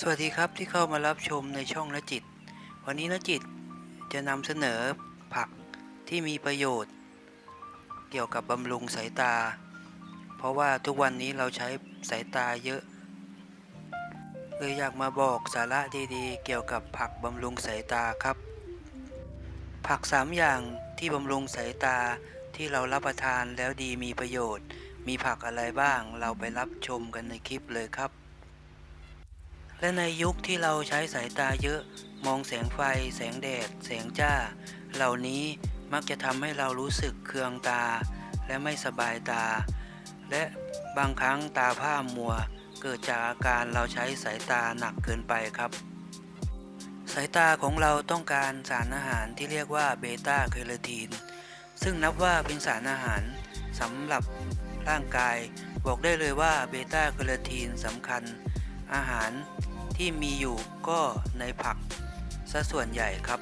สวัสดีครับที่เข้ามารับชมในช่องนจิต วันนี้นจิตจะนำเสนอผักที่มีประโยชน์ เกี่ยวกับบำรุงสายตา เพราะว่าทุกวันนี้เราใช้สายตาเยอะเลยอยากมาบอกสาระดีๆ เกี่ยวกับผักบำรุงสายตาครับ ผักสามอย่างที่บำรุงสายตาที่เรารับประทานแล้วดีมีประโยชน์ มีผักอะไรบ้างเราไปรับชมกันในคลิปเลยครับ และในยุคที่เราใช้สายตาเยอะ มองแสงไฟ แสงแดด แสงจ้า เหล่านี้มักจะทำให้เรารู้สึกเคืองตา และไม่สบายตา และบางครั้งตาผ้ามัว เกิดจากอาการเราใช้สายตาหนักเกินไปครับ สายตาของเราต้องการสารอาหารที่เรียกว่าเบต้าแคโรทีน ซึ่งนับว่าเป็นสารอาหารสำหรับร่างกาย บอกได้เลยว่าเบต้าแคโรทีนสำคัญ อาหาร ที่มีอยู่ก็ในผักซะส่วนใหญ่ครับ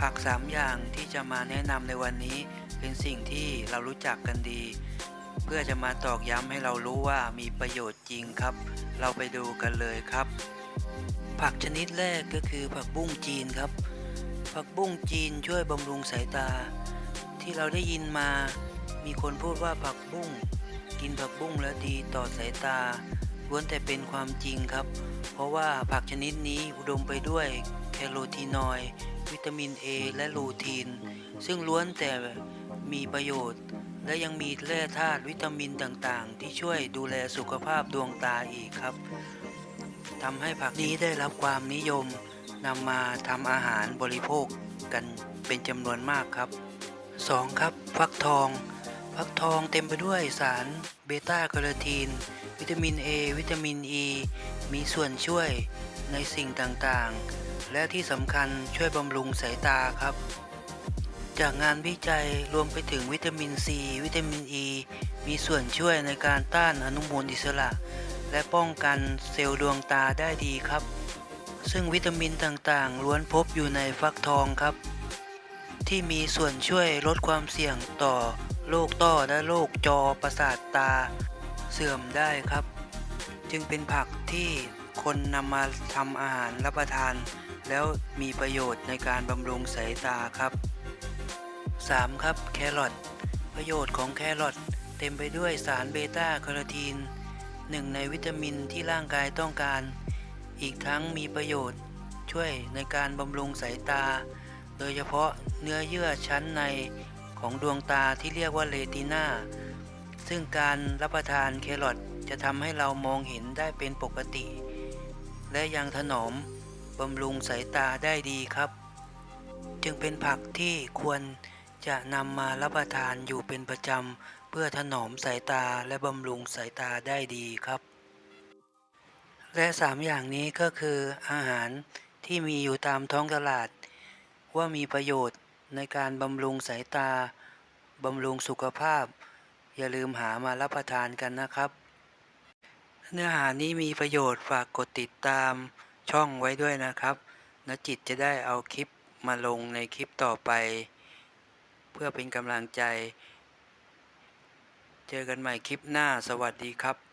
ผัก 3 อย่างที่จะมาแนะนำในวันนี้เป็นสิ่งที่เรารู้จักกันดี เพื่อจะมาตอกย้ำให้เรารู้ว่ามีประโยชน์จริงครับ เราไปดูกันเลยครับ ผักชนิดแรกก็คือผักบุ้งจีนครับ ผักบุ้งจีนช่วยบำรุงสายตา ที่เราได้ยินมามีคนพูดว่าผักบุ้งกินผักบุ้งแล้วดีต่อสายตา ล้วนแต่เป็นความจริงครับ เพราะว่าผักชนิดนี้อุดมไปด้วยแคโรทีนอยด์วิตามิน A และลูทีน ซึ่งล้วนแต่มีประโยชน์ และยังมีแร่ธาตุวิตามินต่างๆ ที่ช่วยดูแลสุขภาพดวงตาอีกครับทำให้ผักนี้ได้รับความนิยมนำมาทำอาหารบริโภคกันเป็นจำนวนมากครับ 2. ครับ ฟักทอง ฟักทองเต็มไปด้วยสารเบต้าแคโรทีน วิตามิน A วิตามิน E มีส่วนช่วยในสิ่งต่างๆ และที่สำคัญช่วยบำรุงสายตาครับ จากงานวิจัยรวมไปถึงวิตามิน C วิตามิน E มีส่วนช่วยในการต้านอนุมูลอิสระ และป้องกันเซลล์ดวงตาได้ดีครับ ซึ่งวิตามินต่างๆ ล้วนพบอยู่ในฟักทองครับ ที่มีส่วนช่วยลดความเสี่ยงต่อโรคต้อและโรคจอประสาทตา เสื่อมได้ครับ จึงเป็นผักที่คนนำมาทำอาหารรับประทาน แล้วมีประโยชน์ในการบำรุงสายตาครับ 3. ครับแครอทประโยชน์ของแครอทเต็มไปด้วยสารเบต้าแคโรทีนหนึ่งในวิตามินที่ร่างกายต้องการ อีกทั้งมีประโยชน์ช่วยในการบำรุงสายตา โดยเฉพาะเนื้อเยื่อชั้นในของดวงตาที่เรียกว่าเรตินา ซึ่งการรับประทานแครอทจะทำให้เรามองเห็นได้เป็นปกติ และยังถนอมบำรุงสายตาได้ดีครับ จึงเป็นผักที่ควรจะนำมารับประทานอยู่เป็นประจำเพื่อถนอมสายตาและบำรุงสายตาได้ดีครับ และสามอย่างนี้ก็คืออาหารที่มีอยู่ตามท้องตลาด ว่ามีประโยชน์ในการบำรุงสายตาบำรุงสุขภาพ อย่าลืมหามารับประทานกันนะครับ เนื้อหานี้มีประโยชน์ฝากกดติดตามช่องไว้ด้วยนะครับนจิตจะได้เอาคลิปมาลงในคลิปต่อไป เพื่อเป็นกำลังใจ เจอกันใหม่คลิปหน้าสวัสดีครับ